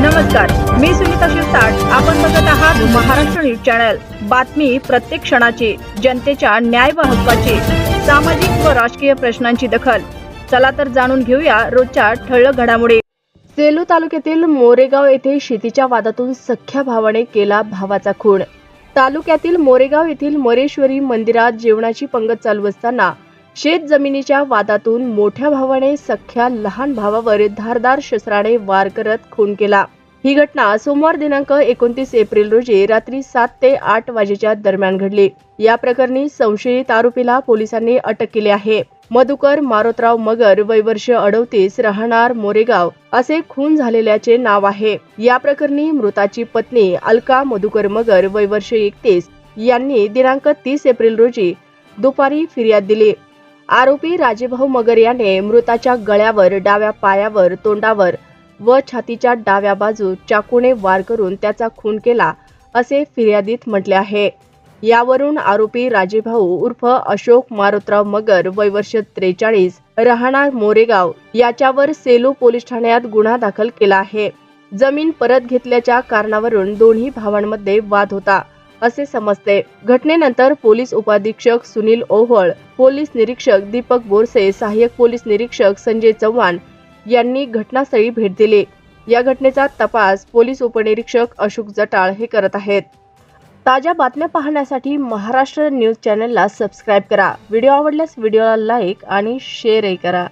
नमस्कार मी सुनीता शिरसाट. आपण बघत आहात महाराष्ट्र न्यूज चॅनल. बातमी प्रत्येक क्षणाची जनतेच्या न्याय व हक्काची सामाजिक व राजकीय प्रश्नांची दखल. चला तर जाणून घेऊया रोजच्या ठळक घडामोडी. सेलू तालुक्यातील मोरेगाव येथे शेतीच्या वादातून सख्या भावाने केला भावाचा खून. तालुक्यातील मोरेगाव येथील मोरेश्वरी मंदिरात जेवणाची पंगत चालू असताना शेत जमिनीच्या वादातून मोठ्या भावाने सख्या लहान भावावर धारदार शस्त्राने वार करत खून केला. ही घटना सोमवार दिनांक एकोणतीस एप्रिल रोजी रात्री सात ते आठ वाजेच्या दरम्यान घडली. या प्रकरणी संशयित आरोपीला पोलिसांनी अटक केली आहे. मधुकर मारोतराव मगर वय वर्ष अडवतीस राहणार मोरेगाव असे खून झालेल्याचे नाव आहे. या प्रकरणी मृताची पत्नी अलका मधुकर मगर वय वर्ष एकतीस यांनी दिनांक तीस एप्रिल रोजी दुपारी फिर्याद दिली. आरोपी राजेभाऊ मगर याने मृताच्या गळ्यावर डाव्या पायावर तोंडावर व छातीच्या डाव्या बाजू चाकूने वार करून त्याचा खून केला असे फिर्यादीत म्हटले आहे. यावरून आरोपी राजेभाऊ उर्फ अशोक मारुतराव मगर वय वर्ष त्रेचाळीस राहणार मोरेगाव याच्यावर सेलू पोलीस ठाण्यात गुन्हा दाखल केला आहे. जमीन परत घेतल्याच्या कारणावरून दोन्ही भावांमध्ये वाद होता. असे समजते. घटनेनंतर पोलीस उपाधीक्षक सुनील ओव्हळ पोलीस निरीक्षक दीपक बोरसे सहाय्यक पोलीस निरीक्षक संजय चव्हाण यांनी घटनास्थळी भेट दिली. या घटनेचा तपास पोलीस उपनिरीक्षक अशोक जटाळ हे करत आहेत. ताज्या बातम्या पाहण्यासाठी महाराष्ट्र न्यूज चॅनलला सबस्क्राईब करा. व्हिडिओ आवडल्यास व्हिडिओला लाईक आणि शेअरही करा.